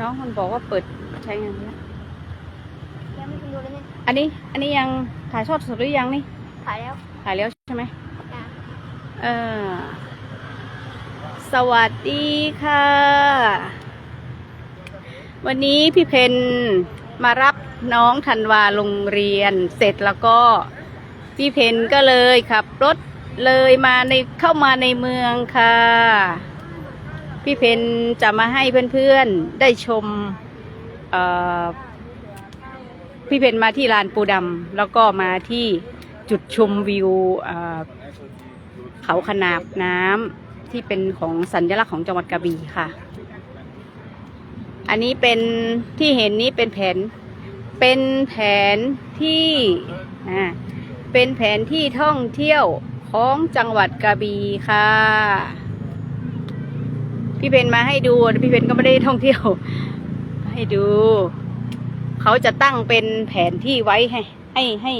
น้องมันบอกว่าเปิดใช้งานแล้วยังไม่คุณดูเลยเนี่ยอันนี้ อันนี้ยังถ่ายทอดสดหรือยังนี่ ถ่ายแล้วถ่ายแล้วใช่ไหมจ้ะเออสวัสดีค่ะ วันนี้พี่เพนมารับน้องธันวาโรงเรียน เสร็จแล้วก็พี่เพนก็เลยขับรถเลยมาในเข้ามาในเมืองค่ะ พี่เพนจะมาให้เพื่อนๆได้ชมพี่เพนมาที่ลานปูดำแล้วก็มาที่จุดชมวิวเขาขนาบน้ำที่เป็นของสัญลักษณ์ของจังหวัดกระบี่ค่ะ อันนี้เป็นที่เห็นนี้เป็นแผน เป็นแผนที่เป็นแผนที่ท่องเที่ยวของจังหวัดกระบี่ค่ะ พี่เพนมาให้ดูพี่เพนก็ไม่ได้ท่องเที่ยว ให้ดู เขาจะตั้งเป็นแผนที่ไว้ให้ ให้ให้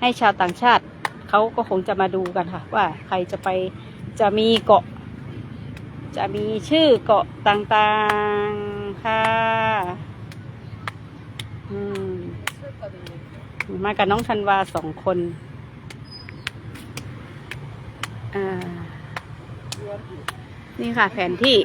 ให้ชาวต่างชาติ เขาก็คงจะมาดูกันค่ะ ว่าใครจะไปจะมีเกาะ จะมีชื่อเกาะต่างๆค่ะอืมมากับน้องธันวาสองคนอ่า นี่ค่ะแผนที่